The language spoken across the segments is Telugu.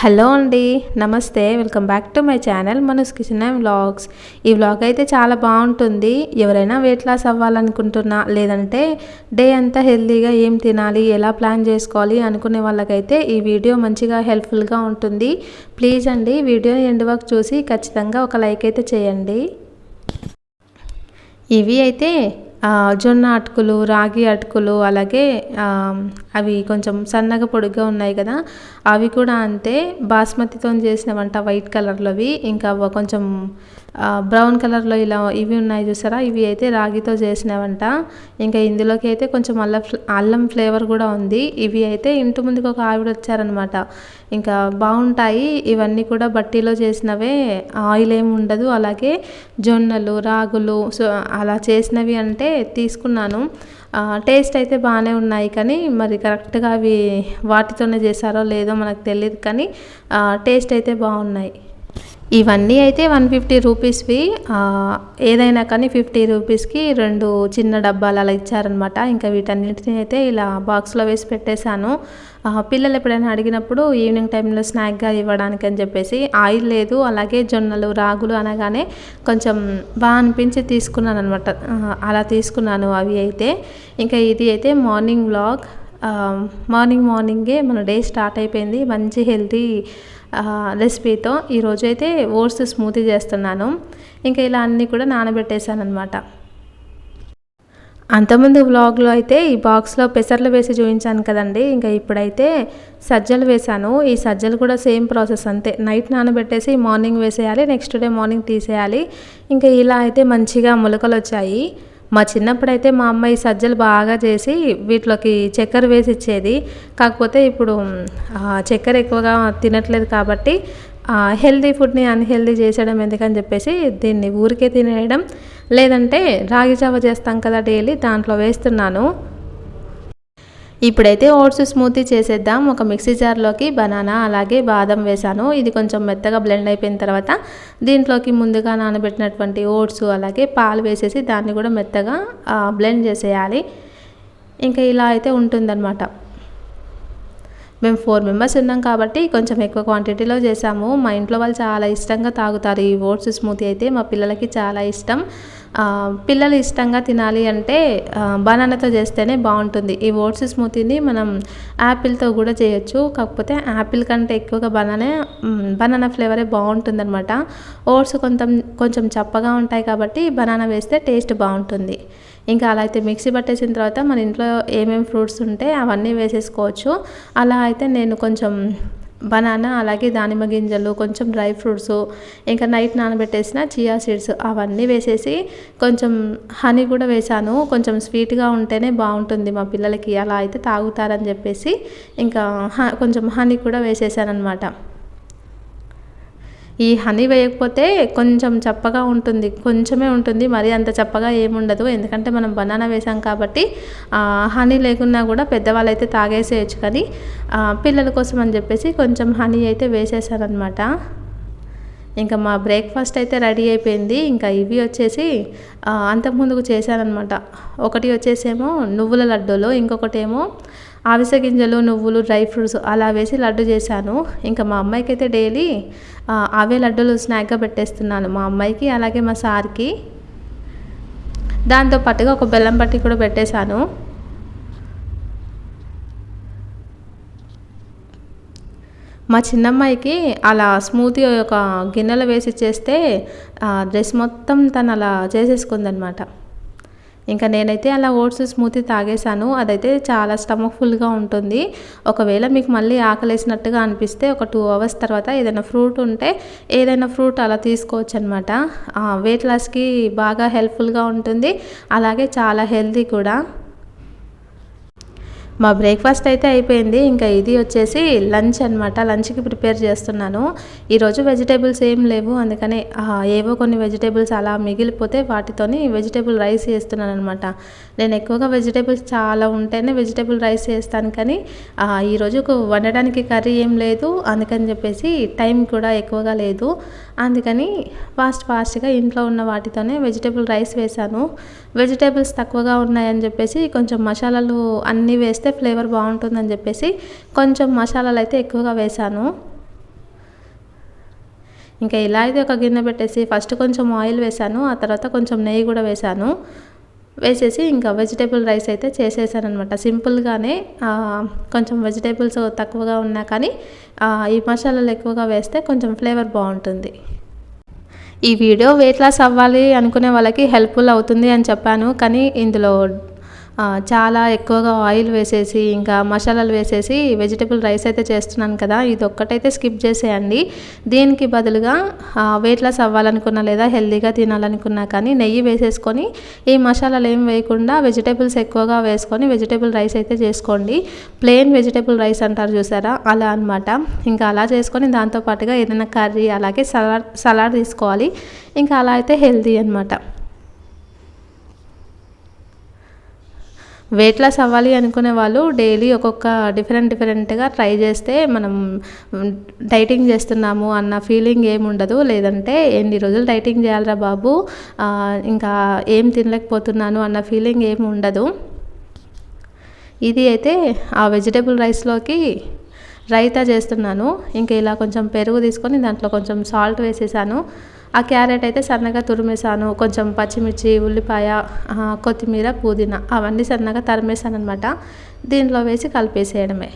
హలో అండి నమస్తే. Welcome back to my channel Manas kitchen and vlogs. ఈ వ్లాగ్ అయితే చాలా బాగుంటుంది. ఎవరైనా వెయిట్ లాస్ అవ్వాలనుకుంటున్నా లేదంటే డే అంతా హెల్తీగా ఏం తినాలి ఎలా ప్లాన్ చేసుకోవాలి అనుకునే వాళ్ళకైతే ఈ వీడియో మంచిగా హెల్ప్ఫుల్గా ఉంటుంది. ప్లీజ్ అండి వీడియో ఎండ్ వరకు చూసి ఖచ్చితంగా ఒక లైక్ అయితే చేయండి. ఇవి అయితే జొన్న అటుకులు రాగి అటుకులు అలాగే అవి కొంచెం సన్నగా పొడుగ్గా ఉన్నాయి కదా అవి కూడా అంతే. బాస్మతితో చేసిన వంట వైట్ కలర్లోవి ఇంకా కొంచెం బ్రౌన్ కలర్లో ఇలా ఇవి ఉన్నాయి చూసారా? ఇవి అయితే రాగితో చేసినవంట. ఇంకా ఇందులోకి అయితే కొంచెం అల్లం అల్లం ఫ్లేవర్ కూడా ఉంది. ఇవి అయితే ఇంటి ముందుకు ఒక ఆవిడ వచ్చారనమాట. ఇంకా బాగుంటాయి. ఇవన్నీ కూడా బట్టీలో చేసినవే. ఆయిల్ ఏమి ఉండదు. అలాగే జొన్నలు రాగులు సో అలా చేసినవి అంటే తీసుకున్నాను. టేస్ట్ అయితే బాగానే ఉన్నాయి. కానీ మరి కరెక్ట్గా అవి వాటితోనే చేశారో లేదో మనకు తెలియదు కానీ టేస్ట్ అయితే బాగున్నాయి. ఇవన్నీ అయితే వన్ ఫిఫ్టీ రూపీస్వి. ఏదైనా కానీ ఫిఫ్టీ రూపీస్కి రెండు చిన్న డబ్బాలు అలా ఇచ్చారనమాట ఇంకా వీటన్నిటిని అయితే ఇలా బాక్స్లో వేసి పెట్టేశాను. పిల్లలు ఎప్పుడైనా అడిగినప్పుడు ఈవినింగ్ టైంలో స్నాక్గా ఇవ్వడానికి అని చెప్పేసి ఆయిల్ లేదు అలాగే జొన్నలు రాగులు అనగానే కొంచెం బాగా అనిపించి తీసుకున్నాను అనమాట అలా తీసుకున్నాను అవి అయితే. ఇంకా ఇది అయితే మార్నింగ్ వ్లాగ్. మార్నింగ్ మార్నింగే మన డే స్టార్ట్ అయిపోయింది. మంచి హెల్తీ రెసిపీతో ఈరోజు అయితే ఓట్స్ స్మూతీ చేస్తున్నాను. ఇంకా ఇలా అన్నీ కూడా నానబెట్టేశాను అనమాట అంతకుముందు వ్లాగ్లో అయితే ఈ బాక్స్లో పెసర్లు వేసి చూపించాను కదండి. ఇంకా ఇప్పుడైతే సజ్జలు వేశాను. ఈ సజ్జలు కూడా సేమ్ ప్రాసెస్ అంతే. నైట్ నానబెట్టేసి మార్నింగ్ వేసేయాలి నెక్స్ట్ డే మార్నింగ్ తీసేయాలి. ఇంకా ఇలా అయితే మంచిగా మొలకలు వచ్చాయి మా చిన్నప్పుడైతే మా అమ్మాయి సజ్జలు బాగా చేసి వీటిలోకి చక్కెర వేసి ఇచ్చేది. కాకపోతే ఇప్పుడు చక్కెర ఎక్కువగా తినట్లేదు కాబట్టి హెల్దీ ఫుడ్ని అన్హెల్దీ చేసేయడం ఎందుకని చెప్పేసి దీన్ని ఊరికే తినేయడం. లేదంటే రాగి జావ చేస్తాం కదా డైలీ దాంట్లో వేస్తున్నాను. ఇప్పుడైతే ఓట్స్ స్మూతీ చేసేద్దాం. ఒక మిక్సీ జార్లోకి బనానా అలాగే బాదం వేసాను ఇది కొంచెం మెత్తగా బ్లెండ్ అయిపోయిన తర్వాత దీంట్లోకి ముందుగా నానబెట్టినటువంటి ఓట్స్ అలాగే పాలు వేసేసి దాన్ని కూడా మెత్తగా బ్లెండ్ చేసేయాలి. ఇంకా ఇలా అయితే ఉంటుందన్నమాట. మేము ఫోర్ మెంబర్స్ ఉన్నాం కాబట్టి కొంచెం ఎక్కువ క్వాంటిటీలో చేసాము మా ఇంట్లో వాళ్ళు చాలా ఇష్టంగా తాగుతారు ఈ ఓట్స్ స్మూతీ అయితే. మా పిల్లలకి చాలా ఇష్టం. పిల్లలు ఇష్టంగా తినాలి అంటే బనానాతో చేస్తేనే బాగుంటుంది. ఈ ఓట్స్ స్మూతీని మనం యాపిల్తో కూడా చేయొచ్చు. కాకపోతే యాపిల్ కంటే ఎక్కువగా బనానా బనానా ఫ్లేవరే బాగుంటుంది అనమాట ఓట్స్ కొంచెం కొంచెం చప్పగా ఉంటాయి కాబట్టి బనానా వేస్తే టేస్ట్ బాగుంటుంది. ఇంకా అలా అయితే మిక్సీ పట్టేసిన తర్వాత మన ఇంట్లో ఏమేమి ఫ్రూట్స్ ఉంటే అవన్నీ వేసేసుకోవచ్చు. అలా అయితే నేను కొంచెం బనానా అలాగే దానిమ్మ గింజలు కొంచెం డ్రై ఫ్రూట్స్ ఇంకా నైట్ నానబెట్టేసిన చియా సీడ్స్ అవన్నీ వేసేసి కొంచెం హనీ కూడా వేసాను. కొంచెం స్వీట్గా ఉంటేనే బాగుంటుంది మా పిల్లలకి. అలా అయితే తాగుతారని చెప్పేసి ఇంకా కొంచెం హనీ కూడా వేసేసాను అనమాట ఈ హనీ వేయకపోతే కొంచెం చప్పగా ఉంటుంది కొంచెమే ఉంటుంది. మరి అంత చప్పగా ఏముండదు. ఎందుకంటే మనం బనానా వేసాం కాబట్టి హనీ లేకున్నా కూడా పెద్దవాళ్ళు అయితే తాగేసేయచ్చు కానీ పిల్లల కోసం అని చెప్పేసి కొంచెం హనీ అయితే వేసేసారనమాట ఇంకా మా బ్రేక్ఫాస్ట్ అయితే రెడీ అయిపోయింది. ఇంకా ఇవి వచ్చేసి అంతకుముందుకు చేశానమాట ఒకటి వచ్చేసేమో నువ్వుల లడ్డూలు ఇంకొకటి ఏమో అవిసె గింజలు నువ్వులు డ్రై ఫ్రూట్స్ అలా వేసి లడ్డు చేశాను. ఇంకా మా అమ్మాయికి అయితే డైలీ అవే లడ్డూలు స్నాక్గా పెట్టేస్తున్నాను మా అమ్మాయికి అలాగే మా సార్కి. దాంతో పాటుగా ఒక బెల్లం పట్టి కూడా పెట్టేశాను. మా చిన్నమ్మాయికి అలా స్మూతీ ఒక గిన్నెలో వేసి చేస్తే డ్రెస్ మొత్తం తను అలా చేసేసుకుందనమాట. ఇంకా నేనైతే అలా ఓట్స్ స్మూతీ తాగేశాను. అదైతే చాలా స్టమక్ ఫుల్గా ఉంటుంది. ఒకవేళ మీకు మళ్ళీ ఆకలేసినట్టుగా అనిపిస్తే ఒక టూ అవర్స్ తర్వాత ఏదైనా ఫ్రూట్ ఉంటే ఏదైనా ఫ్రూట్ అలా తీసుకోవచ్చు అనమాట వెయిట్ లాస్కి బాగా హెల్ప్ఫుల్గా ఉంటుంది. అలాగే చాలా హెల్తీ కూడా. మా బ్రేక్ఫాస్ట్ అయితే అయిపోయింది. ఇంకా ఇది వచ్చేసి లంచ్ అనమాట లంచ్కి ప్రిపేర్ చేస్తున్నాను. ఈరోజు వెజిటేబుల్స్ ఏం లేవు. అందుకనే ఏవో కొన్ని వెజిటేబుల్స్ అలా మిగిలిపోతే వాటితోని వెజిటేబుల్ రైస్ చేస్తున్నాను అనమాట నేను ఎక్కువగా వెజిటేబుల్స్ చాలా ఉంటేనే వెజిటేబుల్ రైస్ చేస్తాను కానీ ఈరోజు వండడానికి కర్రీ ఏం లేదు. అందుకని చెప్పేసి టైం కూడా ఎక్కువగా లేదు. అందుకని ఫాస్ట్ ఫాస్ట్గా ఇంట్లో ఉన్న వాటితోనే వెజిటేబుల్ రైస్ వేశాను వెజిటేబుల్స్ తక్కువగా ఉన్నాయని చెప్పేసి కొంచెం మసాలాలు అన్నీ వేస్తే ఫ్లేవర్ బాగుంటుందని చెప్పేసి కొంచెం మసాలాలు అయితే ఎక్కువగా వేశాను ఇంకా ఇలా అయితే ఒక గిన్నె పెట్టేసి ఫస్ట్ కొంచెం ఆయిల్ వేసాను ఆ తర్వాత కొంచెం నెయ్యి కూడా వేసాను. వేసేసి ఇంకా వెజిటేబుల్ రైస్ అయితే చేసేసానమాట సింపుల్గానే కొంచెం వెజిటేబుల్స్ తక్కువగా ఉన్నా కానీ ఈ మసాలాలు ఎక్కువగా వేస్తే కొంచెం ఫ్లేవర్ బాగుంటుంది. ఈ వీడియో వెయిట్ లాస్ అవ్వాలి అనుకునే వాళ్ళకి హెల్ప్ఫుల్ అవుతుంది అని చెప్పాను కానీ ఇందులో చాలా ఎక్కువగా ఆయిల్ వేసేసి ఇంకా మసాలాలు వేసేసి వెజిటేబుల్ రైస్ అయితే చేస్తున్నాను కదా. ఇది ఒక్కటైతే స్కిప్ చేసేయండి. దీనికి బదులుగా వెయిట్ లాస్ అవ్వాలనుకున్నా లేదా హెల్దీగా తినాలనుకున్నా కానీ నెయ్యి వేసేసుకొని ఈ మసాలాలు ఏం వేయకుండా వెజిటేబుల్స్ ఎక్కువగా వేసుకొని వెజిటేబుల్ రైస్ అయితే చేసుకోండి. ప్లెయిన్ వెజిటేబుల్ రైస్ అంటారు చూసారా? అలా అనమాట ఇంకా అలా చేసుకొని దాంతోపాటుగా ఏదైనా కర్రీ అలాగే సలాడ్ సలాడ్ తీసుకోవాలి. ఇంకా అలా అయితే హెల్దీ అనమాట వెయిట్ లాస్ అవ్వాలి అనుకునే వాళ్ళు డైలీ ఒక్కొక్క డిఫరెంట్ డిఫరెంట్గా ట్రై చేస్తే మనం డైటింగ్ చేస్తున్నాము అన్న ఫీలింగ్ ఏముండదు లేదంటే ఎన్ని రోజులు డైటింగ్ చేయాలరా బాబు? ఇంకా ఏం తినలేకపోతున్నాను అన్న ఫీలింగ్ ఏమి ఉండదు. ఇది అయితే ఆ వెజిటేబుల్ రైస్లోకి రైతా చేస్తున్నాను. ఇంకా ఇలా కొంచెం పెరుగు తీసుకొని దాంట్లో కొంచెం సాల్ట్ వేసేసాను. ఆ క్యారెట్ అయితే సన్నగా తురిమేసాను కొంచెం పచ్చిమిర్చి ఉల్లిపాయ కొత్తిమీర పుదీనా అవన్నీ సన్నగా తరిమేసాను అనమాట దీంట్లో వేసి కలిపేసేయడమే.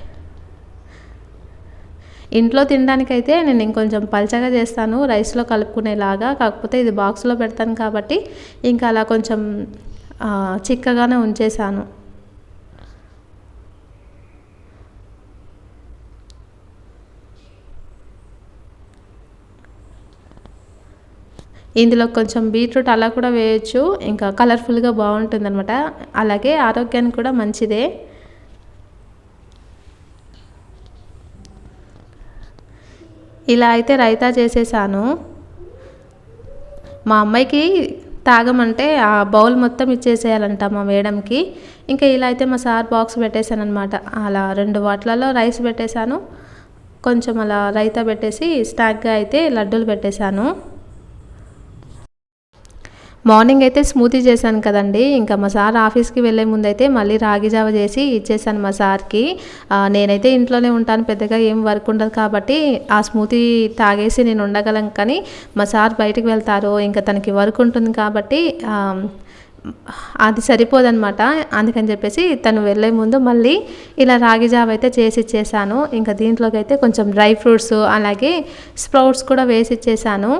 ఇంట్లో తినడానికైతే నేను ఇంకొంచెం పల్చగా చేస్తాను. రైస్లో కలుపుకునేలాగా కాకపోతే ఇది బాక్స్లో పెడతాను కాబట్టి ఇంకా అలా కొంచెం చిక్కగానే ఉంచేసాను ఇందులో కొంచెం బీట్రూట్ అలా కూడా వేయచ్చు. ఇంకా కలర్ఫుల్గా బాగుంటుంది అనమాట అలాగే ఆరోగ్యానికి కూడా మంచిదే. ఇలా అయితే రైతా చేసేసాను. మా అమ్మాయికి తాగమంటే ఆ బౌల్ మొత్తం ఇచ్చేసేయాలంట మా మేడంకి. ఇంకా ఇలా అయితే మా సార్ బాక్స్ పెట్టేశాను అనమాట అలా రెండు వాట్లలో రైస్ పెట్టేశాను. కొంచెం అలా రైతా పెట్టేసి స్టాక్గా అయితే లడ్డూలు పెట్టేశాను. మార్నింగ్ అయితే స్మూతీ చేశాను కదండి. ఇంకా మా సార్ ఆఫీస్కి వెళ్ళే ముందైతే మళ్ళీ రాగి జావ చేసి ఇచ్చేసాను మా సార్కి. నేనైతే ఇంట్లోనే ఉంటాను పెద్దగా ఏం వర్క్ ఉండదు కాబట్టి ఆ స్మూతీ తాగేసి నేను ఉండగలను కానీ మా సార్ బయటకు వెళ్తారు ఇంకా తనకి వర్క్ ఉంటుంది కాబట్టి అది సరిపోదనమాట అందుకని చెప్పేసి తను వెళ్ళే ముందు మళ్ళీ ఇలా రాగి జావ అయితే చేసి ఇచ్చేసాను ఇంకా దీంట్లోకి అయితే కొంచెం డ్రై ఫ్రూట్స్ అలాగే స్ప్రౌట్స్ కూడా వేసి ఇచ్చేసాను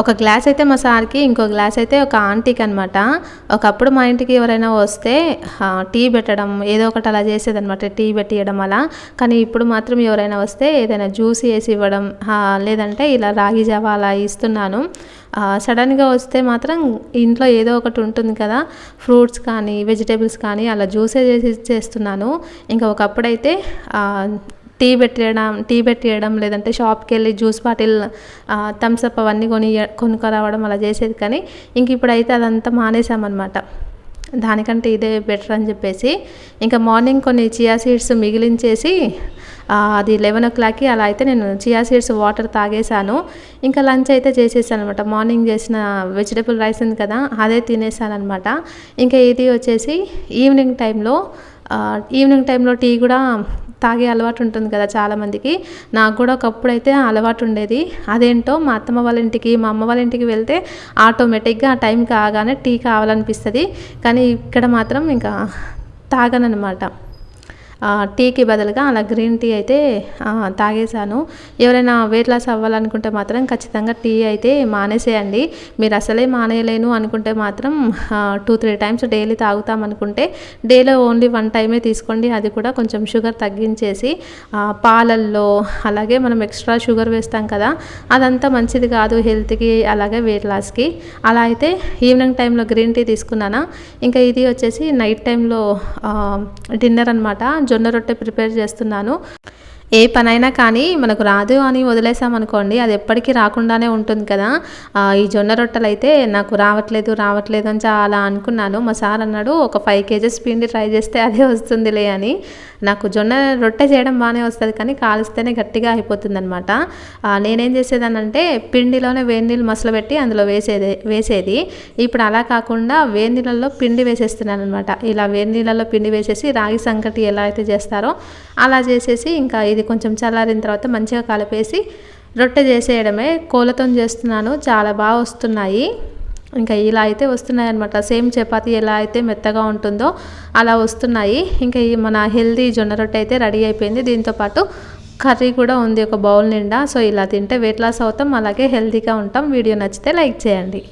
ఒక గ్లాస్ అయితే మా సార్కి ఇంకో గ్లాస్ అయితే ఒక ఆంటీకి అనమాట ఒకప్పుడు మా ఇంటికి ఎవరైనా వస్తే టీ పెట్టడం ఏదో ఒకటి అలా చేసేదనమాట టీ పెట్టియడం అలా. కానీ ఇప్పుడు మాత్రం ఎవరైనా వస్తే ఏదైనా జ్యూస్ వేసి ఇవ్వడం లేదంటే ఇలా రాగి జావా అలా ఇస్తున్నాను. సడన్గా వస్తే మాత్రం ఇంట్లో ఏదో ఒకటి ఉంటుంది కదా ఫ్రూట్స్ కానీ వెజిటేబుల్స్ కానీ అలా జ్యూసే చేసి చేస్తున్నాను ఇంకా ఒకప్పుడైతే టీ పెట్టేయడం టీ పెట్టేయడం లేదంటే షాప్కి వెళ్ళి జ్యూస్ బాటిల్ థమ్స్అప్ అవన్నీ కొని కొనుక్కరావడం అలా చేసేది. కానీ ఇంక ఇప్పుడైతే అదంతా మానేసామన్నమాట. దానికంటే ఇదే బెటర్ అని చెప్పేసి ఇంకా మార్నింగ్ కొన్ని చియా సీడ్స్ మిగిలించేసి అది లెవెన్ ఓ క్లాక్కి అలా అయితే నేను చియా సీడ్స్ వాటర్ తాగేశాను. ఇంకా లంచ్ అయితే చేసేసాను అనమాట మార్నింగ్ చేసిన వెజిటేబుల్ రైస్ ఉంది కదా అదే తినేసాను అనమాట ఇంకా ఇది వచ్చేసి ఈవినింగ్ టైంలో ఈవినింగ్ టైంలో టీ కూడా తాగే అలవాటు ఉంటుంది కదా చాలామందికి నాకు కూడా ఒకప్పుడు అయితే అలవాటు ఉండేది. అదేంటో మా అత్తమ్మ వాళ్ళ ఇంటికి మా అమ్మ వాళ్ళ ఇంటికి వెళ్తే ఆటోమేటిక్గా ఆ టైం కాగానే టీ కావాలనిపిస్తుంది. కానీ ఇక్కడ మాత్రం ఇంకా తాగనమాట టీకి బదులుగా అలా గ్రీన్ టీ అయితే తాగేశాను. ఎవరైనా వెయిట్ లాస్ అవ్వాలనుకుంటే మాత్రం ఖచ్చితంగా టీ అయితే మానేసేయండి. మీరు అసలే మానేయలేను అనుకుంటే మాత్రం టూ త్రీ టైమ్స్ డైలీ తాగుతాం అనుకుంటే డైలీ ఓన్లీ వన్ టైమే తీసుకోండి. అది కూడా కొంచెం షుగర్ తగ్గించేసి పాలల్లో అలాగే మనం ఎక్స్ట్రా షుగర్ వేస్తాం కదా అదంతా మంచిది కాదు హెల్త్కి అలాగే వెయిట్ లాస్కి అలా అయితే ఈవినింగ్ టైంలో గ్రీన్ టీ తీసుకున్నానా? ఇంకా ఇది వచ్చేసి నైట్ టైంలో డిన్నర్ అనమాట జొన్న రొట్టె ప్రిపేర్ చేస్తున్నాను. ఏ పనైనా కానీ మనకు రాదు అని వదిలేసామనుకోండి అది ఎప్పటికీ రాకుండానే ఉంటుంది కదా. ఈ జొన్న రొట్టెలు అయితే నాకు రావట్లేదు రావట్లేదు అని చాలా అనుకున్నాను. మా సార్ అన్నాడు ఒక ఫైవ్ కేజెస్ పిండి ట్రై చేస్తే అదే వస్తుందిలే అని. నాకు జొన్న రొట్టె చేయడం బాగానే వస్తుంది కానీ కాలిస్తేనే గట్టిగా అయిపోతుంది అనమాట నేనేం చేసేదానంటే పిండిలోనే వేడి నీళ్ళు మసలు పెట్టి అందులో వేసేది వేసేది. ఇప్పుడు అలా కాకుండా వేడి నీళ్ళల్లో పిండి వేసేస్తున్నాను అనమాట ఇలా వేడి నీళ్ళల్లో పిండి వేసేసి రాగి సంకటి ఎలా అయితే చేస్తారో అలా చేసేసి ఇంకా ఇది కొంచెం చల్లారిన తర్వాత మంచిగా కలిపేసి రొట్టె చేసేయడమే. కోలతో చేస్తున్నాను. చాలా బాగా వస్తున్నాయి. ఇంకా ఇలా అయితే వస్తున్నాయి అనమాట సేమ్ చపాతీ ఎలా అయితే మెత్తగా ఉంటుందో అలా వస్తున్నాయి. ఇంకా ఈ మన హెల్దీ జొన్న రొట్టె అయితే రెడీ అయిపోయింది. దీంతోపాటు కర్రీ కూడా ఉంది ఒక బౌల్ నిండా. సో ఇలా తింటే వెయిట్ లాస్ అవుతాం. అలాగే హెల్తీగా ఉంటాం. వీడియో నచ్చితే లైక్ చేయండి.